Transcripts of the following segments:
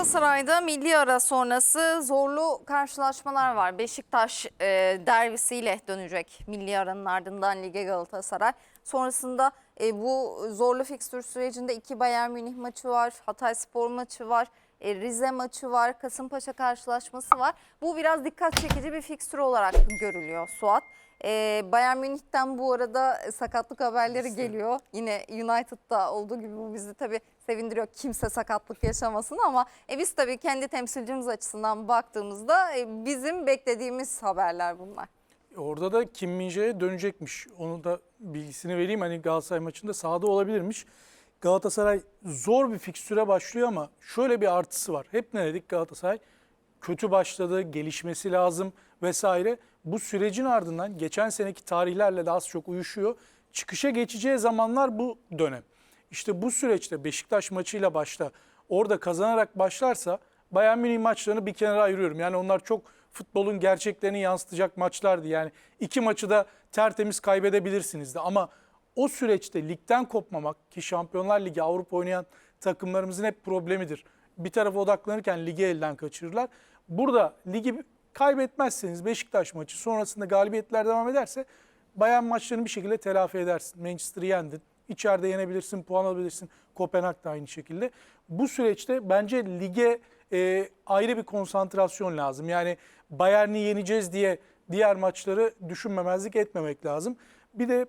Galatasaray'da milli ara sonrası zorlu karşılaşmalar var. Beşiktaş e, derbisiyle dönecek milli aranın ardından lige Galatasaray. Sonrasında e, bu zorlu fikstür sürecinde iki Bayern Münih maçı var, Hatay Spor maçı var, e, Rize maçı var, Kasımpaşa karşılaşması var. Bu biraz dikkat çekici bir fikstür olarak görülüyor Suat. E, Bayern Münih'ten bu arada sakatlık haberleri geliyor. Yine United'da olduğu gibi bu bizi tabii sevindiriyor. Kimse sakatlık yaşamasın ama e, biz tabii kendi temsilcimiz açısından baktığımızda e, bizim beklediğimiz haberler bunlar. Orada da Kim Min-jae'ye dönecekmiş. Onu da bilgisini vereyim. Hani Galatasaray maçında sahada olabilirmiş. Galatasaray zor bir fikstüre başlıyor ama şöyle bir artısı var. Hep ne dedik Galatasaray? Kötü başladı, gelişmesi lazım vesaire. Bu sürecin ardından geçen seneki tarihlerle de az çok uyuşuyor. Çıkışa geçeceği zamanlar bu dönem. İşte bu süreçte Beşiktaş maçıyla başla orada kazanarak başlarsa Bayern Münih maçlarını bir kenara ayırıyorum. Yani onlar çok futbolun gerçeklerini yansıtacak maçlardı. Yani iki maçı da tertemiz kaybedebilirsiniz de ama o süreçte ligden kopmamak ki Şampiyonlar Ligi Avrupa oynayan takımlarımızın hep problemidir. Bir tarafa odaklanırken ligi elden kaçırırlar. Burada ligi kaybetmezseniz Beşiktaş maçı sonrasında galibiyetler devam ederse Bayern maçlarını bir şekilde telafi edersin. Manchester'ı yendin. İçeride yenebilirsin, puan alabilirsin. Kopenhag da aynı şekilde. Bu süreçte bence lige e, ayrı bir konsantrasyon lazım. Yani Bayern'i yeneceğiz diye diğer maçları düşünmemezlik etmemek lazım. Bir de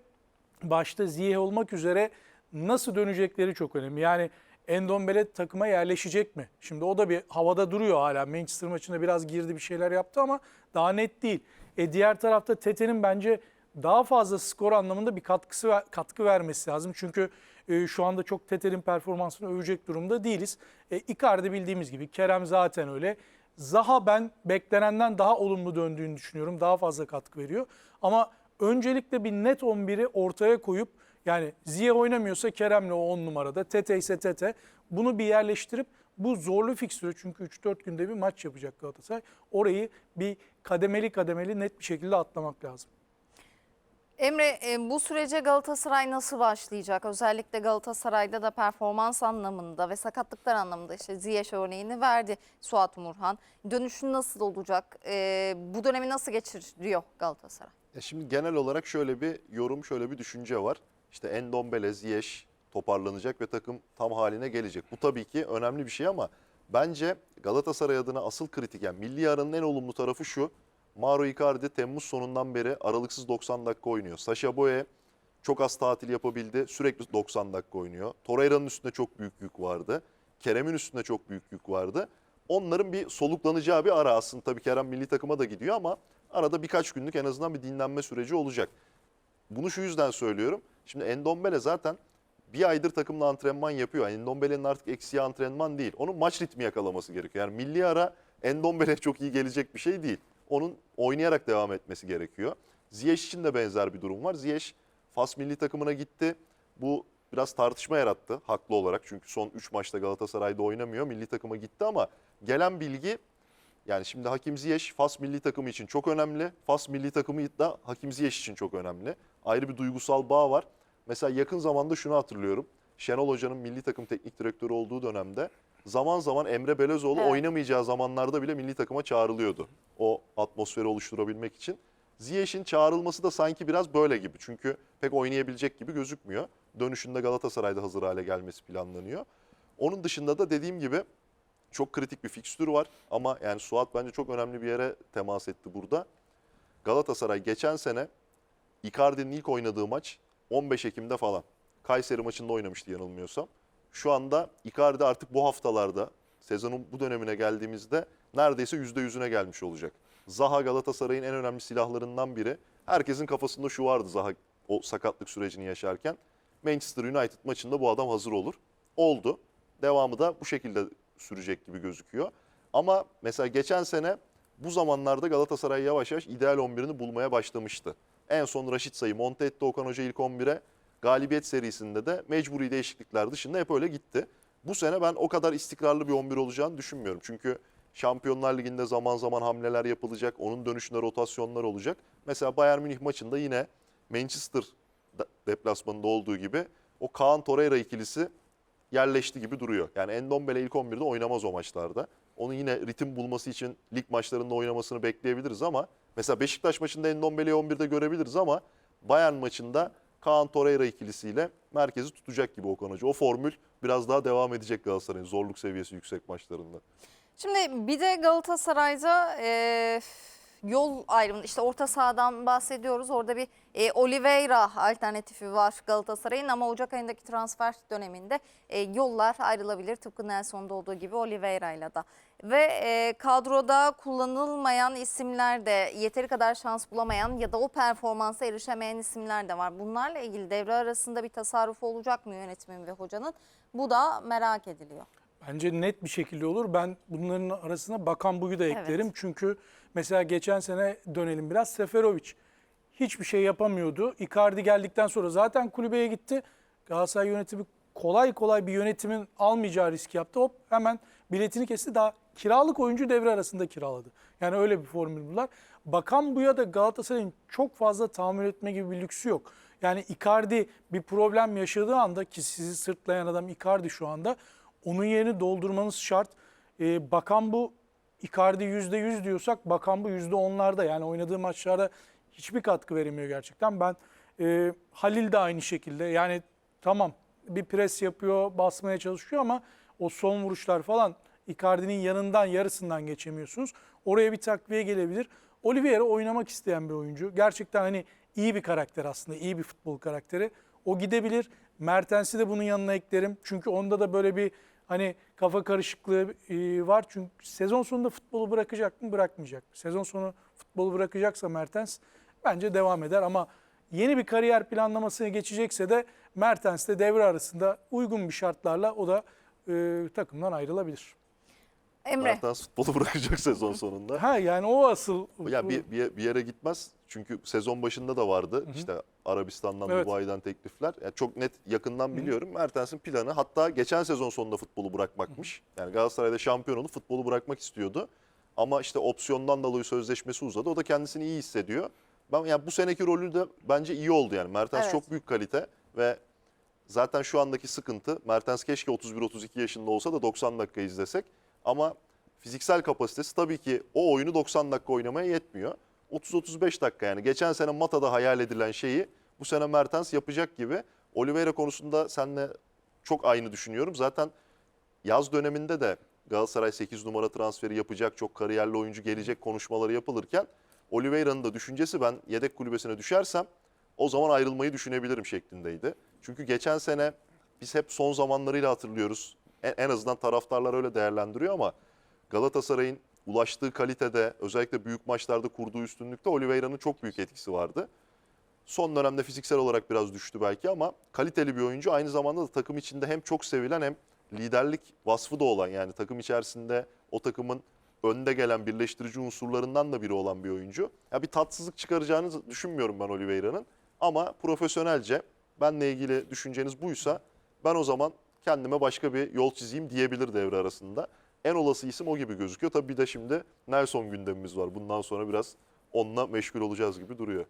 başta Ziyeh olmak üzere nasıl dönecekleri çok önemli. Yani Endombele takıma yerleşecek mi? Şimdi o da bir havada duruyor hala. Manchester maçında biraz girdi bir şeyler yaptı ama daha net değil. E diğer tarafta Tete'nin bence daha fazla skor anlamında bir katkısı katkı vermesi lazım. Çünkü e, şu anda çok Tete'nin performansını övecek durumda değiliz. E, Icardi bildiğimiz gibi Kerem zaten öyle. Zaha ben beklenenden daha olumlu döndüğünü düşünüyorum. Daha fazla katkı veriyor. Ama öncelikle bir net 11'i ortaya koyup yani Ziya oynamıyorsa Kerem'le o 10 numarada, Tete ise Tete. Bunu bir yerleştirip bu zorlu fikstürü çünkü 3-4 günde bir maç yapacak Galatasaray. Orayı bir kademeli kademeli net bir şekilde atlamak lazım. Emre e, bu sürece Galatasaray nasıl başlayacak? Özellikle Galatasaray'da da performans anlamında ve sakatlıklar anlamında işte Ziyech örneğini verdi Suat Umurhan. Dönüşü nasıl olacak? E, bu dönemi nasıl geçiriyor Galatasaray? Ya şimdi genel olarak şöyle bir yorum, şöyle bir düşünce var. İşte Endombele, Ziyech toparlanacak ve takım tam haline gelecek. Bu tabii ki önemli bir şey ama bence Galatasaray adına asıl kritik yani milli aranın en olumlu tarafı şu. Mauro Icardi Temmuz sonundan beri aralıksız 90 dakika oynuyor. Sasha Boye çok az tatil yapabildi. Sürekli 90 dakika oynuyor. Torreira'nın üstünde çok büyük yük vardı. Kerem'in üstünde çok büyük yük vardı. Onların bir soluklanacağı bir ara aslında. Tabii Kerem milli takıma da gidiyor ama arada birkaç günlük en azından bir dinlenme süreci olacak. Bunu şu yüzden söylüyorum. Şimdi Endombele zaten bir aydır takımla antrenman yapıyor. Yani Endombele'nin artık eksiği antrenman değil. Onun maç ritmi yakalaması gerekiyor. Yani milli ara Endombele çok iyi gelecek bir şey değil. Onun oynayarak devam etmesi gerekiyor. Ziyech için de benzer bir durum var. Ziyech Fas milli takımına gitti. Bu biraz tartışma yarattı haklı olarak. Çünkü son 3 maçta Galatasaray'da oynamıyor. Milli takıma gitti ama gelen bilgi yani şimdi Hakim Ziyech Fas milli takımı için çok önemli. Fas milli takımı da Hakim Ziyech için çok önemli. Ayrı bir duygusal bağ var. Mesela yakın zamanda şunu hatırlıyorum. Şenol Hoca'nın milli takım teknik direktörü olduğu dönemde zaman zaman Emre Belözoğlu Evet. oynamayacağı zamanlarda bile milli takıma çağrılıyordu. O atmosferi oluşturabilmek için. Ziyech'in çağrılması da sanki biraz böyle gibi. Çünkü pek oynayabilecek gibi gözükmüyor. Dönüşünde Galatasaray'da hazır hale gelmesi planlanıyor. Onun dışında da dediğim gibi çok kritik bir fikstür var ama yani Suat bence çok önemli bir yere temas etti burada. Galatasaray geçen sene Icardi'nin ilk oynadığı maç 15 Ekim'de falan. Kayseri maçında oynamıştı yanılmıyorsam. Şu anda Icardi artık bu haftalarda sezonun bu dönemine geldiğimizde neredeyse %100'üne gelmiş olacak. Zaha Galatasaray'ın en önemli silahlarından biri. Herkesin kafasında şu vardı Zaha o sakatlık sürecini yaşarken. Manchester United maçında bu adam hazır olur. Oldu. Devamı da bu şekilde sürecek gibi gözüküyor. Ama mesela geçen sene bu zamanlarda Galatasaray yavaş yavaş ideal 11'ini bulmaya başlamıştı. En son Raşit Say'ı monte etti Okan Hoca ilk 11'e. Galibiyet serisinde de mecburi değişiklikler dışında hep öyle gitti. Bu sene ben o kadar istikrarlı bir 11 olacağını düşünmüyorum. Çünkü Şampiyonlar Ligi'nde zaman zaman hamleler yapılacak. Onun dönüşünde rotasyonlar olacak. Mesela Bayern Münih maçında yine Manchester de- deplasmanında olduğu gibi o Kaan Torreira ikilisi yerleşti gibi duruyor. Yani Endombele ilk 11'de oynamaz o maçlarda. Onun yine ritim bulması için lig maçlarında oynamasını bekleyebiliriz ama mesela Beşiktaş maçında Endombele'yi 11'de görebiliriz ama Bayern maçında Kaan Torreira ikilisiyle merkezi tutacak gibi Okan Hoca. O formül biraz daha devam edecek Galatasaray'ın zorluk seviyesi yüksek maçlarında. Şimdi bir de Galatasaray'da e, yol ayrımı işte orta sahadan bahsediyoruz. Orada bir e, Oliveira alternatifi var Galatasaray'ın ama Ocak ayındaki transfer döneminde e, yollar ayrılabilir. Tıpkı Nelson'da olduğu gibi Oliveira'yla da. Ve e, kadroda kullanılmayan isimler de yeteri kadar şans bulamayan ya da o performansa erişemeyen isimler de var. Bunlarla ilgili devre arasında bir tasarruf olacak mı yönetimin ve hocanın? Bu da merak ediliyor. Bence net bir şekilde olur. Ben bunların arasına Bakan Buyu da eklerim. Çünkü mesela geçen sene dönelim biraz Seferovic hiçbir şey yapamıyordu. Icardi geldikten sonra zaten kulübeye gitti. Galatasaray yönetimi kolay kolay bir yönetimin almayacağı risk yaptı. Hop hemen biletini kesti. Daha kiralık oyuncu devre arasında kiraladı. Yani öyle bir formül bunlar. Bakan Buya da Galatasaray'ın çok fazla tahammül etme gibi bir lüksü yok. Yani Icardi bir problem yaşadığı anda ki sizi sırtlayan adam Icardi şu anda onun yerini doldurmanız şart. Ee, bakan bu Icardi %100 diyorsak bakan bu %10'larda yani oynadığı maçlarda hiçbir katkı veremiyor gerçekten. Ben e, Halil de aynı şekilde yani tamam bir pres yapıyor basmaya çalışıyor ama o son vuruşlar falan Icardi'nin yanından yarısından geçemiyorsunuz. Oraya bir takviye gelebilir. Oliveira oynamak isteyen bir oyuncu. Gerçekten hani iyi bir karakter aslında iyi bir futbol karakteri. O gidebilir. Mertens'i de bunun yanına eklerim. Çünkü onda da böyle bir hani kafa karışıklığı e, var. Çünkü sezon sonunda futbolu bırakacak mı bırakmayacak mı? Sezon sonu futbolu bırakacaksa Mertens bence devam eder ama yeni bir kariyer planlamasına geçecekse de Mertens de devre arasında uygun bir şartlarla o da e, takımdan ayrılabilir. Emre. Mertens futbolu bırakacak sezon sonunda. Ha yani o asıl Ya bir, bir, bir yere gitmez. Çünkü sezon başında da vardı. İşte Arabistan'dan, Evet. Dubai'den teklifler. Yani çok net yakından biliyorum. Mertens'in planı hatta geçen sezon sonunda futbolu bırakmakmış. Yani Galatasaray'da şampiyon olup futbolu bırakmak istiyordu. Ama işte opsiyondan dolayı sözleşmesi uzadı. O da kendisini iyi hissediyor. Ben yani bu seneki rolü de bence iyi oldu yani. Mertens Evet. çok büyük kalite ve zaten şu andaki sıkıntı Mertens keşke 31-32 yaşında olsa da 90 dakika izlesek. Ama fiziksel kapasitesi tabii ki o oyunu 90 dakika oynamaya yetmiyor. 30-35 dakika yani geçen sene Mata'da hayal edilen şeyi bu sene Mertens yapacak gibi. Oliveira konusunda seninle çok aynı düşünüyorum. Zaten yaz döneminde de Galatasaray 8 numara transferi yapacak, çok kariyerli oyuncu gelecek konuşmaları yapılırken Oliveira'nın da düşüncesi ben yedek kulübesine düşersem o zaman ayrılmayı düşünebilirim şeklindeydi. Çünkü geçen sene biz hep son zamanlarıyla hatırlıyoruz. En, en azından taraftarlar öyle değerlendiriyor ama Galatasaray'ın ulaştığı kalitede özellikle büyük maçlarda kurduğu üstünlükte Oliveira'nın çok büyük etkisi vardı. Son dönemde fiziksel olarak biraz düştü belki ama kaliteli bir oyuncu. Aynı zamanda da takım içinde hem çok sevilen hem liderlik vasfı da olan yani takım içerisinde o takımın önde gelen birleştirici unsurlarından da biri olan bir oyuncu. Ya bir tatsızlık çıkaracağını düşünmüyorum ben Oliveira'nın. Ama profesyonelce benle ilgili düşünceniz buysa ben o zaman kendime başka bir yol çizeyim diyebilir devre arasında. En olası isim o gibi gözüküyor. Tabii bir de şimdi Nelson gündemimiz var. Bundan sonra biraz onunla meşgul olacağız gibi duruyor.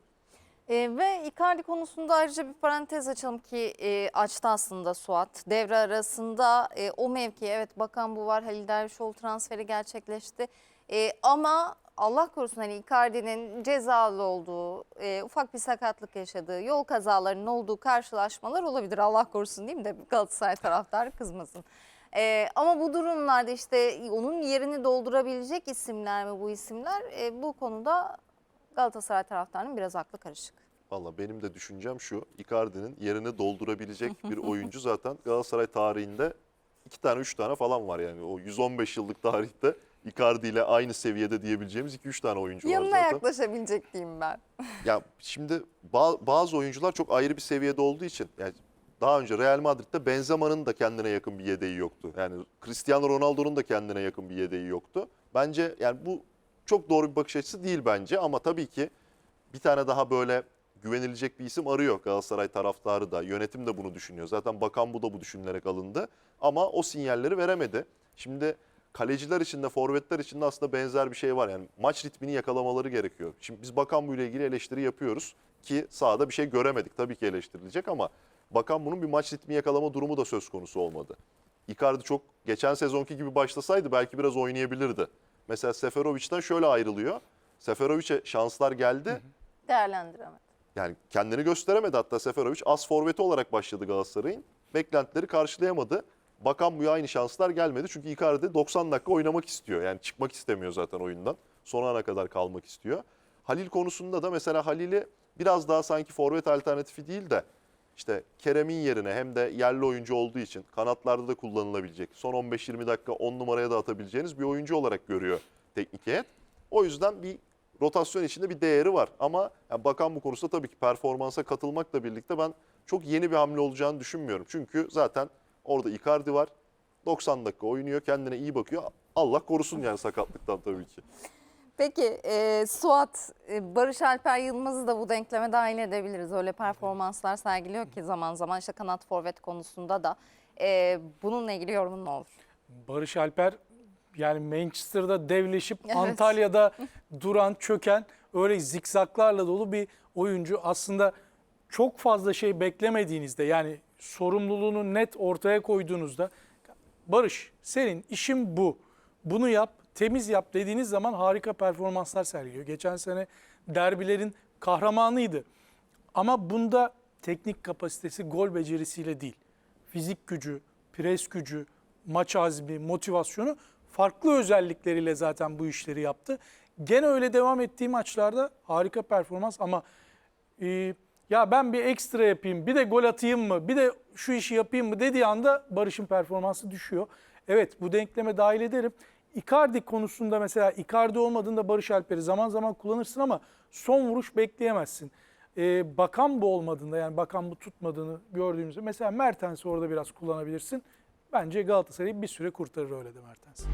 E, ve Icardi konusunda ayrıca bir parantez açalım ki e, açtı aslında Suat. Devre arasında e, o mevki evet bakan bu var Halil Dervişoğlu transferi gerçekleşti. E, ama Allah korusun hani Icardi'nin cezalı olduğu, e, ufak bir sakatlık yaşadığı, yol kazalarının olduğu karşılaşmalar olabilir. Allah korusun değil mi de Galatasaray taraftarı kızmasın. E, ama bu durumlarda işte onun yerini doldurabilecek isimler mi bu isimler? E, bu konuda Galatasaray taraftarının biraz aklı karışık. Valla benim de düşüncem şu. Icardi'nin yerini doldurabilecek bir oyuncu zaten Galatasaray tarihinde iki tane üç tane falan var yani. O 115 yıllık tarihte Icardi ile aynı seviyede diyebileceğimiz 2-3 tane oyuncu var Yanına zaten. yaklaşabilecek diyeyim ben. Ya şimdi ba- bazı oyuncular çok ayrı bir seviyede olduğu için yani daha önce Real Madrid'de Benzema'nın da kendine yakın bir yedeği yoktu. Yani Cristiano Ronaldo'nun da kendine yakın bir yedeği yoktu. Bence yani bu çok doğru bir bakış açısı değil bence ama tabii ki bir tane daha böyle güvenilecek bir isim arıyor Galatasaray taraftarı da. Yönetim de bunu düşünüyor. Zaten bakan bu da bu düşünülerek alındı. Ama o sinyalleri veremedi. Şimdi kaleciler için de forvetler için de aslında benzer bir şey var. Yani maç ritmini yakalamaları gerekiyor. Şimdi biz bakan bu ile ilgili eleştiri yapıyoruz ki sahada bir şey göremedik. Tabii ki eleştirilecek ama Bakan bunun bir maç ritmi yakalama durumu da söz konusu olmadı. Icardi çok geçen sezonki gibi başlasaydı belki biraz oynayabilirdi. Mesela Seferovic'den şöyle ayrılıyor. Seferovic'e şanslar geldi. Değerlendiremedi. Yani kendini gösteremedi hatta Seferovic as forveti olarak başladı Galatasaray'ın. Beklentileri karşılayamadı. Bakan bu aynı şanslar gelmedi. Çünkü Icardi 90 dakika oynamak istiyor. Yani çıkmak istemiyor zaten oyundan. Son ana kadar kalmak istiyor. Halil konusunda da mesela Halil'i biraz daha sanki forvet alternatifi değil de işte Kerem'in yerine hem de yerli oyuncu olduğu için kanatlarda da kullanılabilecek. Son 15-20 dakika 10 numaraya da atabileceğiniz bir oyuncu olarak görüyor teknik heyet. O yüzden bir rotasyon içinde bir değeri var. Ama yani bakan bu konusunda tabii ki performansa katılmakla birlikte ben çok yeni bir hamle olacağını düşünmüyorum. Çünkü zaten orada Icardi var. 90 dakika oynuyor, kendine iyi bakıyor. Allah korusun yani sakatlıktan tabii ki. Peki e, Suat, e, Barış Alper Yılmaz'ı da bu denkleme dahil edebiliriz. Öyle performanslar sergiliyor ki zaman zaman işte kanat forvet konusunda da. E, bununla ilgili yorumun ne olur? Barış Alper yani Manchester'da devleşip Evet. Antalya'da duran, çöken öyle zikzaklarla dolu bir oyuncu. Aslında çok fazla şey beklemediğinizde yani sorumluluğunu net ortaya koyduğunuzda Barış senin işin bu. Bunu yap, temiz yap dediğiniz zaman harika performanslar sergiliyor. Geçen sene derbilerin kahramanıydı. Ama bunda teknik kapasitesi gol becerisiyle değil. Fizik gücü, pres gücü, maç azmi, motivasyonu farklı özellikleriyle zaten bu işleri yaptı. Gene öyle devam ettiği maçlarda harika performans ama e, ya ben bir ekstra yapayım, bir de gol atayım mı, bir de şu işi yapayım mı dediği anda Barış'ın performansı düşüyor. Evet bu denkleme dahil ederim. Icardi konusunda mesela Icardi olmadığında Barış Alper'i zaman zaman kullanırsın ama son vuruş bekleyemezsin. Ee, bakan bu olmadığında yani bakan bu tutmadığını gördüğümüzde mesela Mertens'i orada biraz kullanabilirsin. Bence Galatasaray'ı bir süre kurtarır öyle de Mertens.